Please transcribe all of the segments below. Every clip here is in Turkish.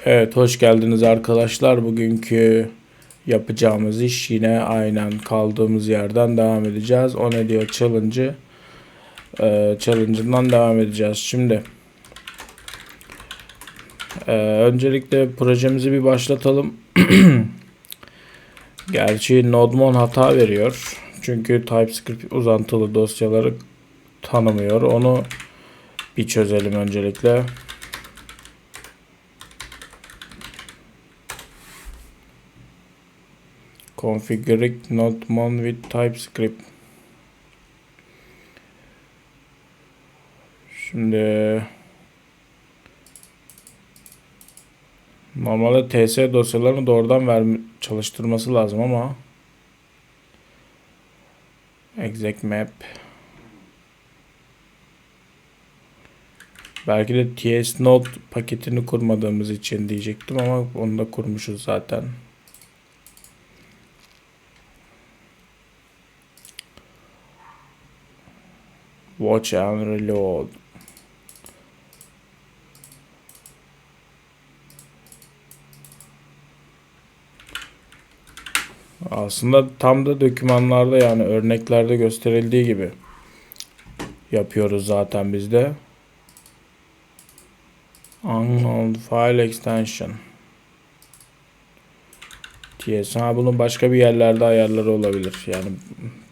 Evet, hoş geldiniz arkadaşlar. Bugünkü yapacağımız iş yine aynen kaldığımız yerden devam edeceğiz. O ne diyor challenge'ı e, challenge'ından devam edeceğiz. Şimdi e, öncelikle projemizi bir başlatalım. Gerçi Nodemon hata veriyor. Çünkü TypeScript uzantılı dosyaları tanımıyor. Onu bir çözelim öncelikle. Configuring Nodemon with TypeScript. Şimdi normalde TS dosyalarını doğrudan verme, çalıştırması lazım ama exec map belki de TS node paketini kurmadığımız için diyecektim ama onu da kurmuşuz zaten. Watch and reload. Aslında tam da dokümanlarda yani örneklerde gösterildiği gibi yapıyoruz zaten biz de. Unknown file extension. TS. Ha bunun başka bir yerlerde ayarları olabilir. Yani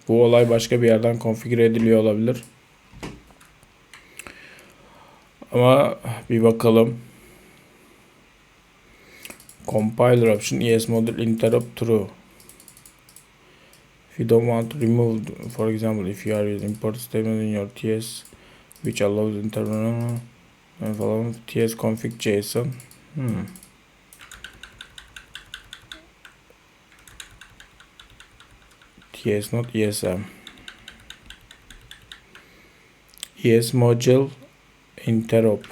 bu olay başka bir yerden konfigüre ediliyor olabilir. Ama bir bakalım. Compiler option ES model interrupt true. If you don't want to remove, for example, if you are using import statement in your TS which allows internal and follow TS config JSON. Hmm. TS not ESM. ES module interop.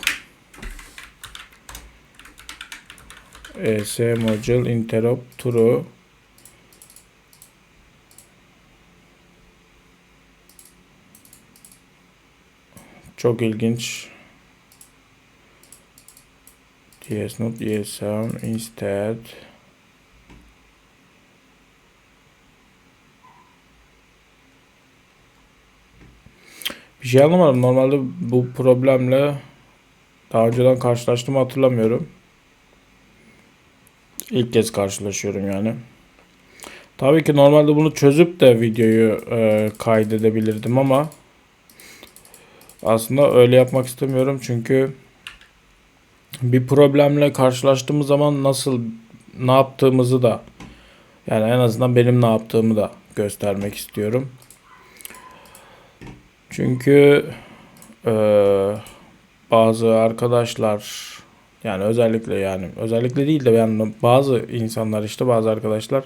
ES module interop true. Çok ilginç. TS not ESM instead Bir şey anlamadım. Normalde bu problemle daha önceden karşılaştım hatırlamıyorum. İlk kez karşılaşıyorum yani. Tabii ki normalde bunu çözüp de videoyu e, kaydedebilirdim ama aslında öyle yapmak istemiyorum çünkü bir problemle karşılaştığımız zaman nasıl ne yaptığımızı da yani en azından benim ne yaptığımı da göstermek istiyorum. Çünkü e, bazı arkadaşlar yani özellikle yani özellikle değil de yani bazı insanlar işte bazı arkadaşlar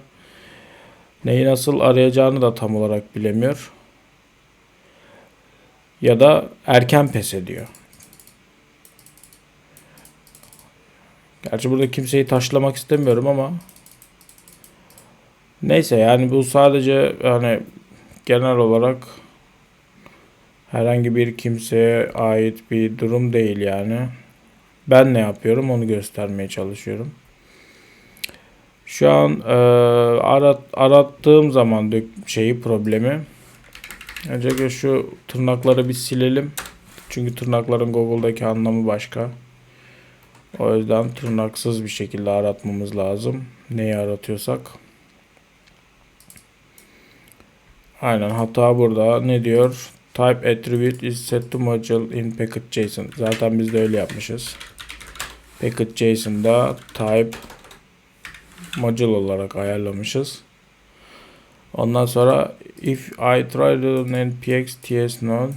neyi nasıl arayacağını da tam olarak bilemiyor. Ya da erken pes ediyor. Gerçi burada kimseyi taşlamak istemiyorum ama neyse yani bu sadece yani genel olarak herhangi bir kimseye ait bir durum değil yani. Ben ne yapıyorum onu göstermeye çalışıyorum. Şu an e, arat, arattığım zaman şeyi problemi. Öncelikle şu tırnakları bir silelim. Çünkü tırnakların Google'daki anlamı başka. O yüzden tırnaksız bir şekilde aratmamız lazım. Neyi aratıyorsak. Aynen hata burada. Ne diyor? Type attribute is set to module in package.json. Zaten biz de öyle yapmışız. Package.json'da type module olarak ayarlamışız. Ondan sonra if I try to npx ts node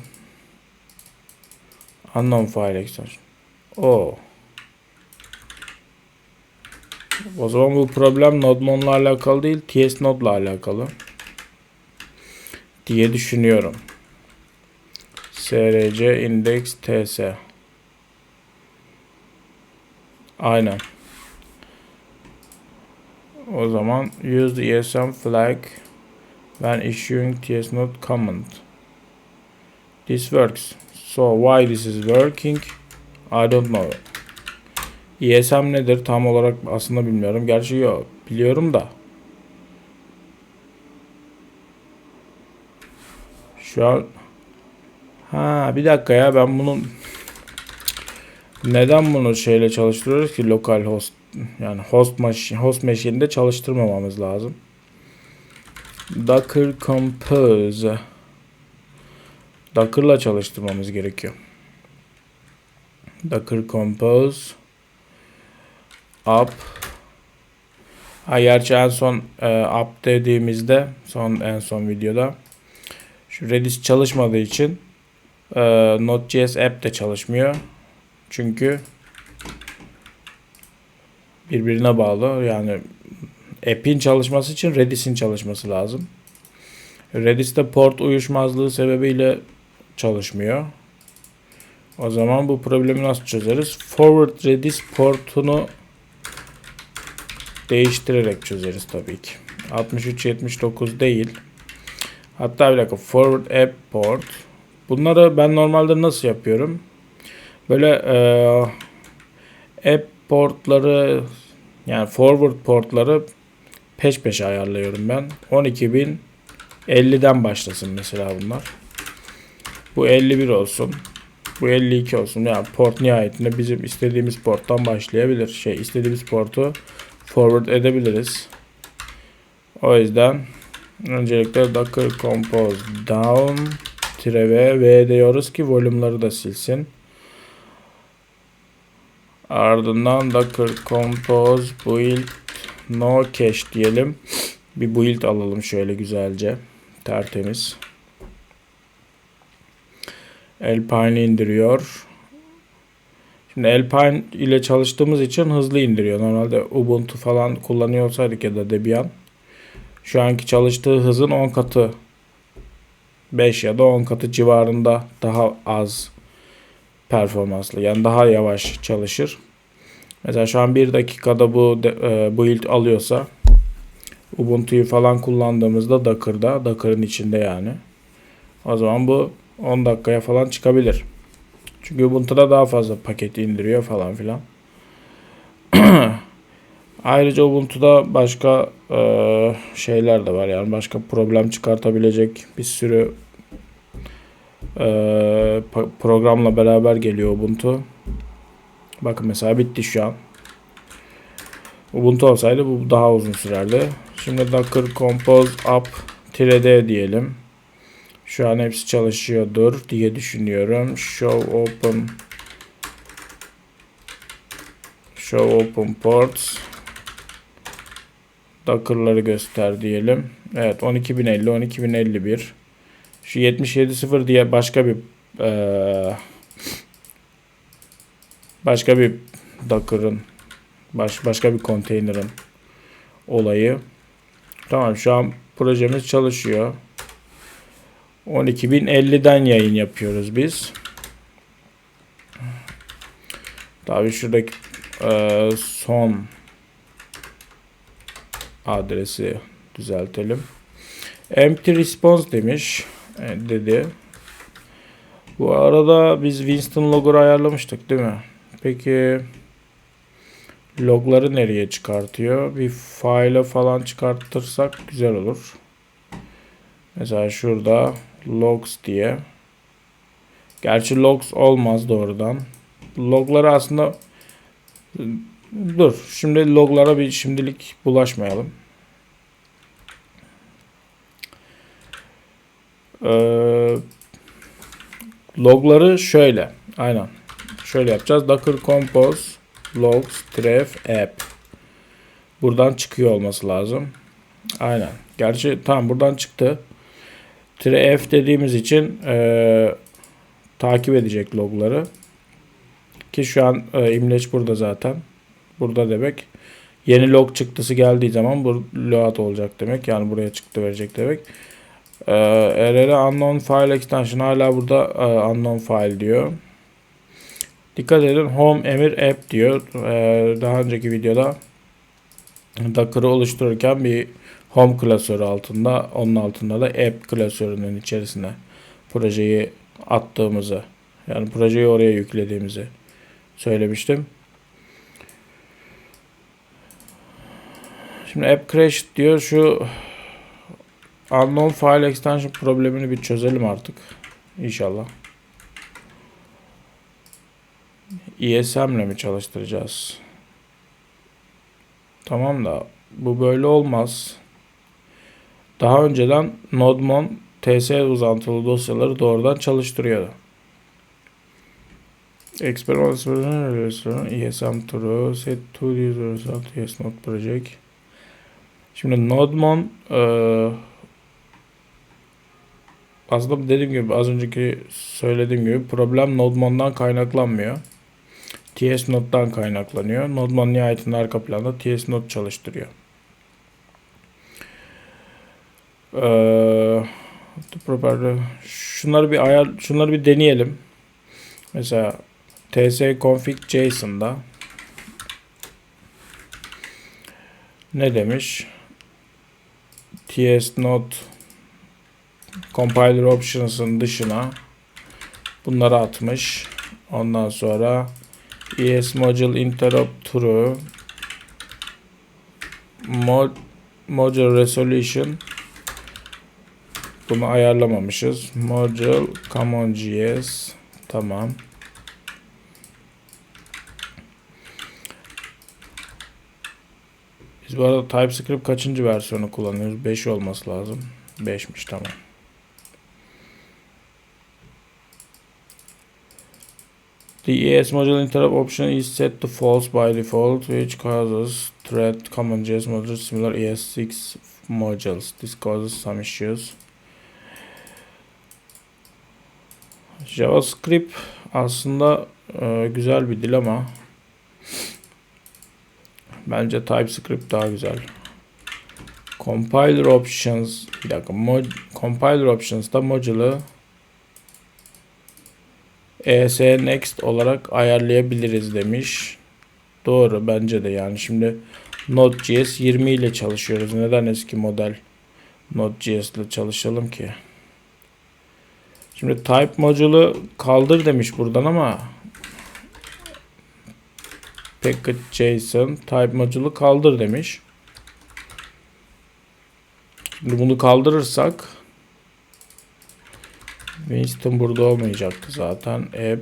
unknown file extension. O. O zaman bu problem Nodmon'la alakalı değil, ts node'la alakalı diye düşünüyorum src index ts aynen. O zaman use the esm flag when issuing ts node command this works. So why this is working? I don't know. ESM nedir? Tam olarak aslında bilmiyorum. Gerçi yok. Biliyorum da. Şu an Ha bir dakika ya ben bunun neden bunu şeyle çalıştırıyoruz ki lokal host yani host machine host machine'de çalıştırmamamız lazım. Docker Compose Docker'la çalıştırmamız gerekiyor. Docker Compose Up Ha gerçi en son e, up dediğimizde son en son videoda şu Redis çalışmadığı için e, Node.js app de çalışmıyor. Çünkü birbirine bağlı. Yani app'in çalışması için Redis'in çalışması lazım. Redis'te port uyuşmazlığı sebebiyle çalışmıyor. O zaman bu problemi nasıl çözeriz? Forward Redis portunu değiştirerek çözeriz tabii ki. 6379 değil. Hatta bir dakika forward app port. Bunları ben normalde nasıl yapıyorum? Böyle e, app portları yani forward portları peş peşe ayarlıyorum ben. 12050'den başlasın mesela bunlar. Bu 51 olsun. Bu 52 olsun. Yani port nihayetinde bizim istediğimiz porttan başlayabilir. Şey istediğimiz portu forward edebiliriz. O yüzden öncelikle docker compose down tire v, v diyoruz ki volümleri da silsin. Ardından docker compose build no cache diyelim. Bir build alalım şöyle güzelce. Tertemiz. Alpine indiriyor. Şimdi Alpine ile çalıştığımız için hızlı indiriyor. Normalde Ubuntu falan kullanıyor olsaydık ya da Debian. Şu anki çalıştığı hızın 10 katı 5 ya da 10 katı civarında daha az performanslı. Yani daha yavaş çalışır. Mesela şu an 1 dakikada bu e, build alıyorsa Ubuntu'yu falan kullandığımızda Docker'da, Docker'ın içinde yani. O zaman bu 10 dakikaya falan çıkabilir. Çünkü Ubuntu'da daha fazla paket indiriyor falan filan. Ayrıca Ubuntu'da başka e, şeyler de var. Yani başka problem çıkartabilecek bir sürü e, programla beraber geliyor Ubuntu. Bakın mesela bitti şu an. Ubuntu olsaydı bu daha uzun sürerdi. Şimdi Docker Compose Up -d diyelim. Şu an hepsi çalışıyordur diye düşünüyorum. Show Open Show Open Ports Docker'ları göster diyelim. Evet 12050 12051 şu 77.0 diye başka bir ee, başka bir Docker'ın baş, başka bir konteynerin olayı. Tamam şu an projemiz çalışıyor. 12.050'den yayın yapıyoruz biz. Tabii şuradaki e, son adresi düzeltelim. Empty response demiş dedi. Bu arada biz Winston logger'ı ayarlamıştık değil mi? Peki logları nereye çıkartıyor? Bir file falan çıkartırsak güzel olur. Mesela şurada logs diye. Gerçi logs olmaz doğrudan. Logları aslında dur. Şimdi loglara bir şimdilik bulaşmayalım. Ee, logları şöyle. Aynen. Şöyle yapacağız. Docker compose logs tref app. Buradan çıkıyor olması lazım. Aynen. Gerçi tam buradan çıktı. F dediğimiz için e, takip edecek logları. Ki şu an e, imleç burada zaten. Burada demek. Yeni log çıktısı geldiği zaman bu load olacak demek. Yani buraya çıktı verecek demek. Ee, RR unknown file extension hala burada e, unknown file diyor. Dikkat edin home emir app diyor. Ee, daha önceki videoda Docker'ı oluştururken bir home klasörü altında onun altında da app klasörünün içerisine projeyi attığımızı yani projeyi oraya yüklediğimizi söylemiştim. Şimdi app crash diyor şu unknown file extension problemini bir çözelim artık. İnşallah. ESM ile mi çalıştıracağız? Tamam da bu böyle olmaz. Daha önceden Nodemon TS uzantılı dosyaları doğrudan çalıştırıyordu. Experimental ESM true set to user result yes not project. Şimdi Nodemon e, aslında dediğim gibi az önceki söylediğim gibi problem Nodemon'dan kaynaklanmıyor. TS Node'dan kaynaklanıyor. Nodemon nihayetinde arka planda TS Node çalıştırıyor. Ee, şunları bir ayar şunları bir deneyelim. Mesela ts config json'da ne demiş? ts not compiler options'ın dışına bunları atmış. Ondan sonra es module interrupt true mod module resolution bunu ayarlamamışız. Module common.js tamam. Biz bu arada TypeScript kaçıncı versiyonu kullanıyoruz? 5 olması lazım. 5'miş tamam. The ES module interrupt option is set to false by default, which causes thread CommonJS module similar ES6 modules. This causes some issues. JavaScript aslında e, güzel bir dil ama bence TypeScript daha güzel. Compiler options bir dakika mod, compiler options'ta module'ı ES Next olarak ayarlayabiliriz demiş. Doğru bence de yani şimdi Node.js 20 ile çalışıyoruz. Neden eski model Node.js ile çalışalım ki? Şimdi type module'u kaldır demiş buradan ama package JSON type module'u kaldır demiş. Şimdi bunu kaldırırsak Winston burada olmayacaktı zaten. App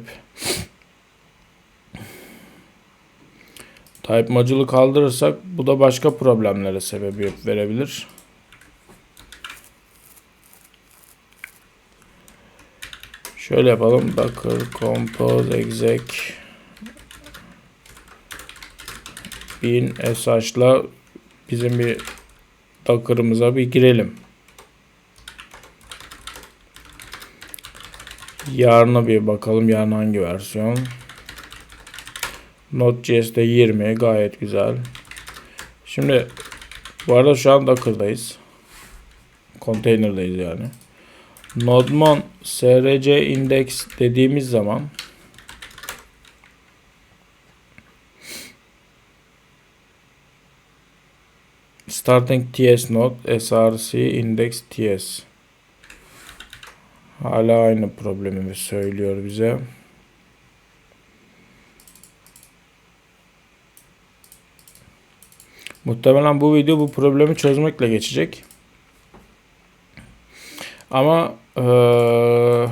Type module'u kaldırırsak bu da başka problemlere sebebiyet verebilir. Şöyle yapalım. Docker compose exec bin sh'la bizim bir Docker'ımıza bir girelim. Yarına bir bakalım. Yarın hangi versiyon? Node.js'de 20 gayet güzel. Şimdi bu arada şu an Docker'dayız. Container'dayız yani. Nodemon src index dediğimiz zaman starting ts node src index ts hala aynı problemimi söylüyor bize. Muhtemelen bu video bu problemi çözmekle geçecek. Ama ee,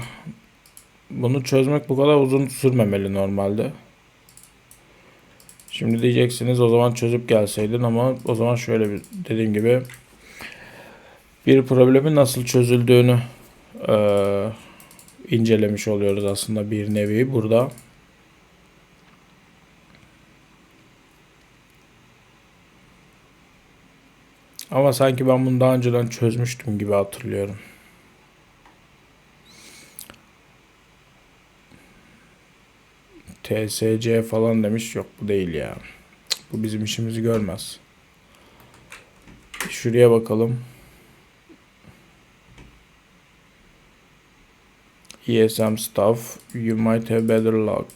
bunu çözmek bu kadar uzun sürmemeli normalde. Şimdi diyeceksiniz o zaman çözüp gelseydin ama o zaman şöyle bir dediğim gibi bir problemi nasıl çözüldüğünü e, incelemiş oluyoruz aslında bir nevi burada. Ama sanki ben bunu daha önceden çözmüştüm gibi hatırlıyorum. TSC falan demiş. Yok bu değil ya. Bu bizim işimizi görmez. Şuraya bakalım. ESM stuff. You might have better luck.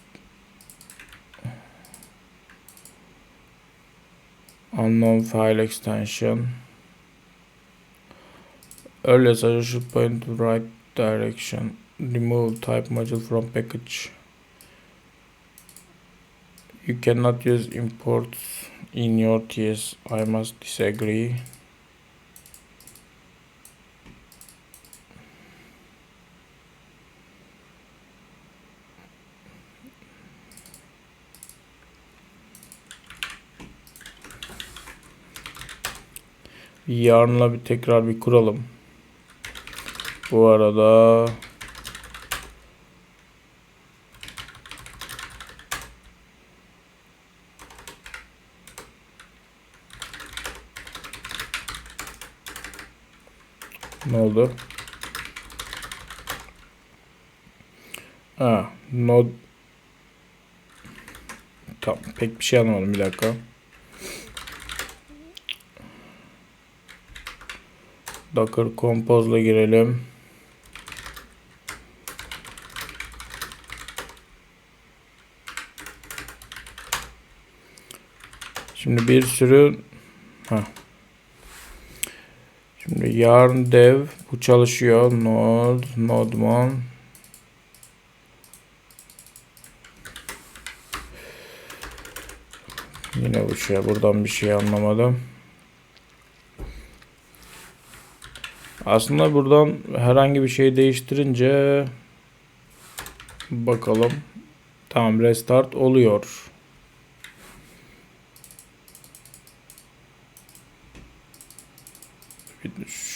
Unknown file extension. Earlier suggestion point right direction. Remove type module from package. You cannot use imports In your TS I must disagree. Yarınla bir tekrar bir kuralım. Bu arada Ne oldu? Ha, node Tamam, pek bir şey anlamadım bir dakika. Docker Compose'la girelim. Şimdi bir sürü ha. Şimdi yarn dev bu çalışıyor. Node, nodemon. Yine bu şey buradan bir şey anlamadım. Aslında buradan herhangi bir şey değiştirince bakalım. Tamam restart oluyor.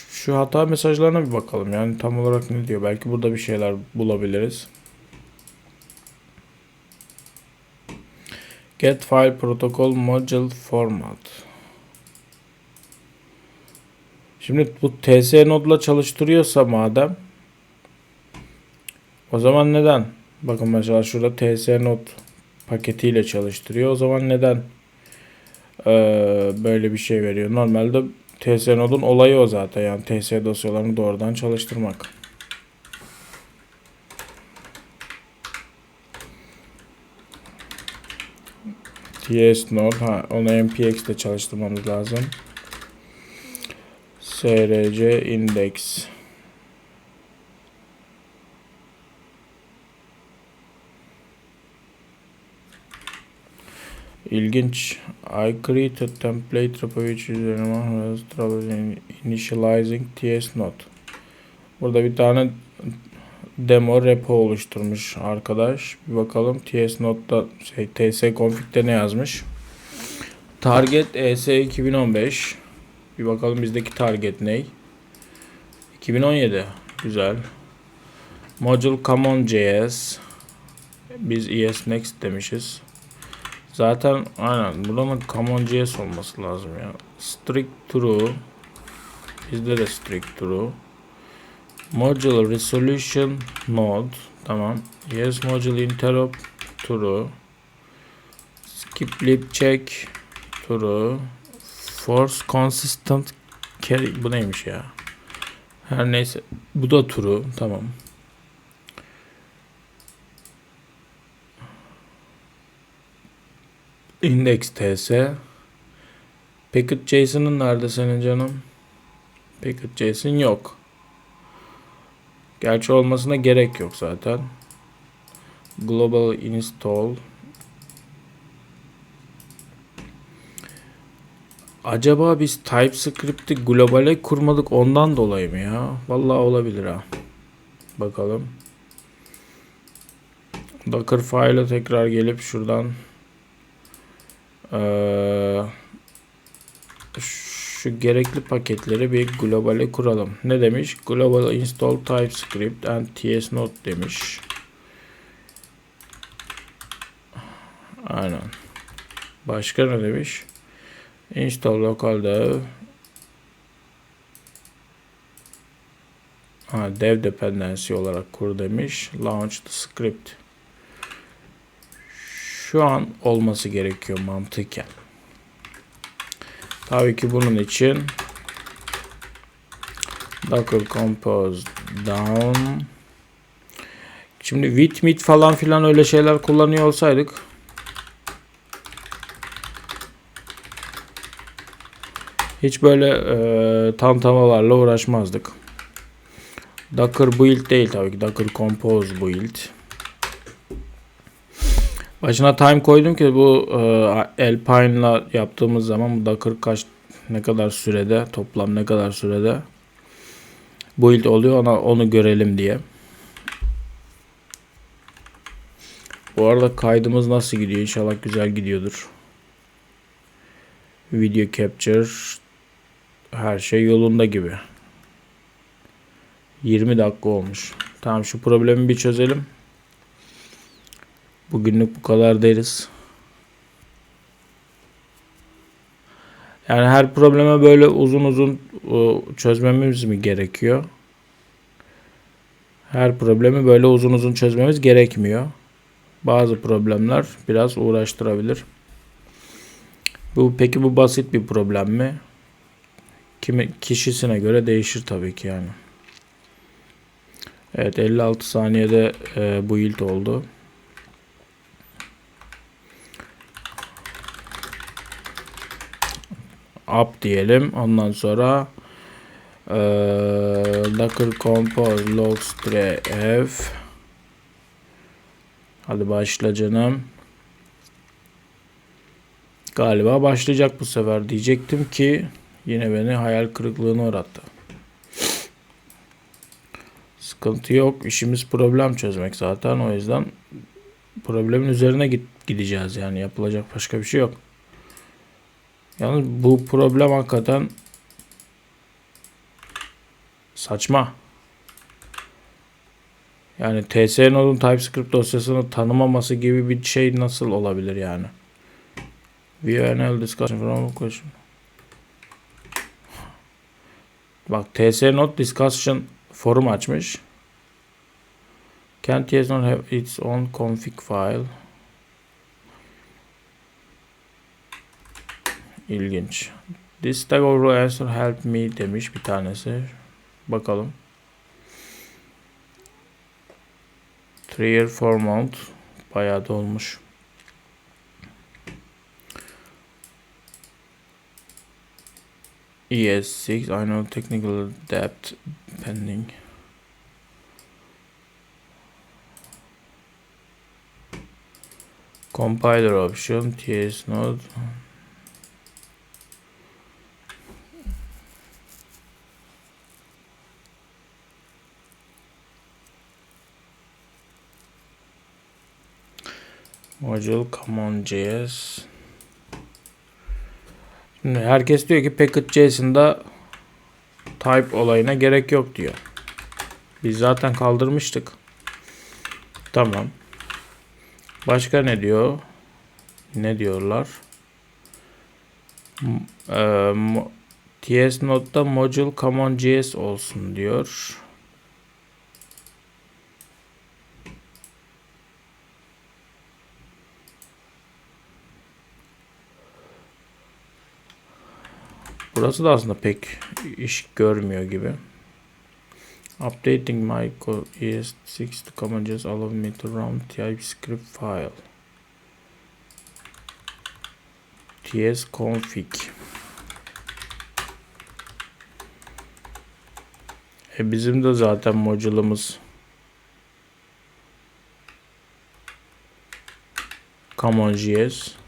Şu hata mesajlarına bir bakalım. Yani tam olarak ne diyor? Belki burada bir şeyler bulabiliriz. Get file protocol module format. Şimdi bu TS nodla çalıştırıyorsa madem o zaman neden? Bakın mesela şurada TS nod paketiyle çalıştırıyor. O zaman neden ee, böyle bir şey veriyor? Normalde TS nodun olayı o zaten. Yani TS dosyalarını doğrudan çalıştırmak. TS node ha onu npx ile çalıştırmamız lazım. Src index İlginç. I created template repo which is trouble initializing ts node. Burada bir tane demo repo oluşturmuş arkadaş. Bir bakalım ts node'da şey ts config'de ne yazmış? Target ES 2015. Bir bakalım bizdeki target ne? 2017. Güzel. Module common.js. Biz ES next demişiz. Zaten aynen buranın common.js olması lazım ya. Strict true. Bizde de strict true. Module resolution node. Tamam. Yes module interrupt true. Skip lib check true. Force consistent carry. Bu neymiş ya? Her neyse. Bu da true. Tamam. Index TS. Packet JSON'ın nerede senin canım? Packet JSON yok. Gerçi olmasına gerek yok zaten. Global install. Acaba biz TypeScript'i globale kurmadık ondan dolayı mı ya? Vallahi olabilir ha. Bakalım. Docker file'a tekrar gelip şuradan ee, şu gerekli paketleri bir globale kuralım. Ne demiş? Global install TypeScript and TS node demiş. Aynen. Başka ne demiş? Install local dev. Ha, dev dependency olarak kur demiş. Launch the script şu an olması gerekiyor mantıken. Tabii ki bunun için docker compose down Şimdi with mit falan filan öyle şeyler kullanıyor olsaydık hiç böyle e, tantamalarla uğraşmazdık. Docker build değil tabii ki. Docker compose build. Başına time koydum ki bu e, Alpine'la yaptığımız zaman bu 40 kaç ne kadar sürede toplam ne kadar sürede build oluyor ona onu görelim diye. Bu arada kaydımız nasıl gidiyor? İnşallah güzel gidiyordur. Video capture her şey yolunda gibi. 20 dakika olmuş. Tamam şu problemi bir çözelim. Bugünlük bu kadar deriz. Yani her probleme böyle uzun uzun e, çözmemiz mi gerekiyor? Her problemi böyle uzun uzun çözmemiz gerekmiyor. Bazı problemler biraz uğraştırabilir. Bu peki bu basit bir problem mi? Kimi kişisine göre değişir tabii ki yani. Evet 56 saniyede e, bu yield oldu. Up diyelim. Ondan sonra e, docker compose logs f Hadi başla canım. Galiba başlayacak bu sefer diyecektim ki yine beni hayal kırıklığına uğrattı. Sıkıntı yok. İşimiz problem çözmek zaten. O yüzden problemin üzerine git gideceğiz yani. Yapılacak başka bir şey yok. Yalnız bu problem hakikaten saçma. Yani TS Node'un TypeScript dosyasını tanımaması gibi bir şey nasıl olabilir yani? VNL discussion from question. Bak TS Node discussion forum açmış. Can TS Node have its own config file? İlginç. This tag overall answer help me demiş bir tanesi. Bakalım. 3 year 4 month bayağı da olmuş. ES6 I know technical debt pending. Compiler option TS node Module CommonJS Şimdi herkes diyor ki Package.json'da type olayına gerek yok diyor. Biz zaten kaldırmıştık. Tamam. Başka ne diyor? Ne diyorlar? E, TS Node'da Module CommonJS olsun diyor. Burası da aslında pek iş görmüyor gibi. Updating my code ES6 to command just allow me to run TypeScript file. ts config. E bizim de zaten module'ımız CommonJS.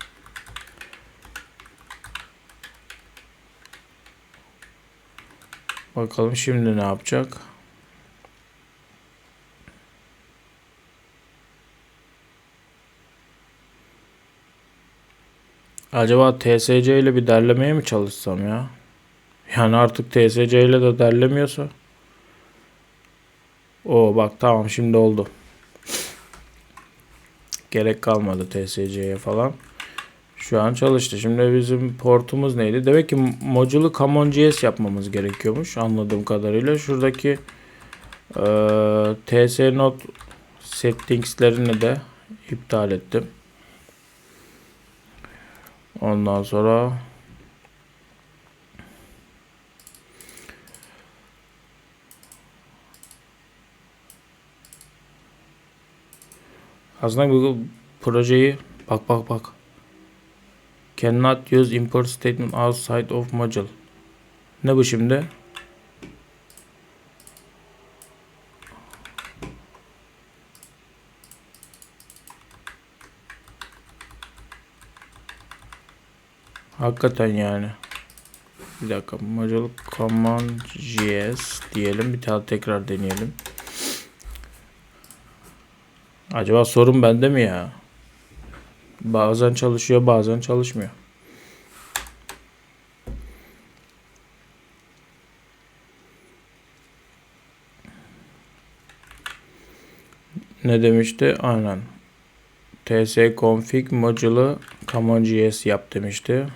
Bakalım şimdi ne yapacak? Acaba TSC ile bir derlemeye mi çalışsam ya? Yani artık TSC ile de derlemiyorsa. O bak tamam şimdi oldu. Gerek kalmadı TSC'ye falan. Şu an çalıştı. Şimdi bizim portumuz neydi? Demek ki modülü CommonJS yapmamız gerekiyormuş anladığım kadarıyla. Şuradaki e, TS Node settingslerini de iptal ettim. Ondan sonra aslında bu projeyi bak bak bak Cannot use import statement outside of module. Ne bu şimdi? Hakikaten yani. Bir dakika. Module command js diyelim. Bir daha tekrar deneyelim. Acaba sorun bende mi ya? Bazen çalışıyor bazen çalışmıyor. Ne demişti? Aynen. ts config module common.js yap demişti.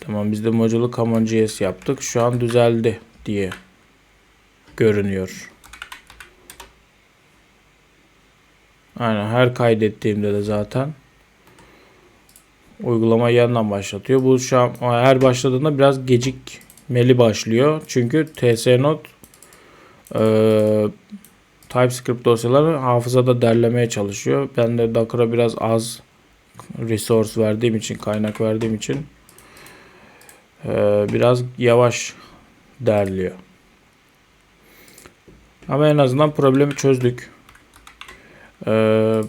Tamam biz de module common.js yaptık. Şu an düzeldi diye görünüyor. Aynen her kaydettiğimde de zaten uygulama yandan başlatıyor. Bu şu an her başladığında biraz gecikmeli başlıyor. Çünkü tsnode eee TypeScript dosyaları hafızada derlemeye çalışıyor. Ben de Docker'a biraz az resource verdiğim için, kaynak verdiğim için eee, biraz yavaş derliyor. Ama en azından problemi çözdük. Eee,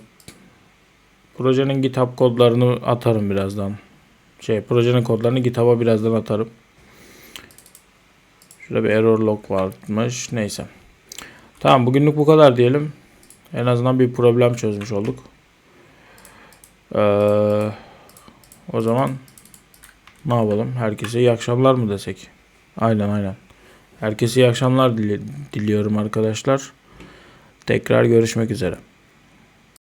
projenin GitHub kodlarını atarım birazdan. Şey, projenin kodlarını GitHub'a birazdan atarım. Şurada bir error log varmış. Neyse. Tamam bugünlük bu kadar diyelim. En azından bir problem çözmüş olduk. Ee, o zaman ne yapalım? Herkese iyi akşamlar mı desek? Aynen aynen. Herkese iyi akşamlar dili- diliyorum arkadaşlar. Tekrar görüşmek üzere.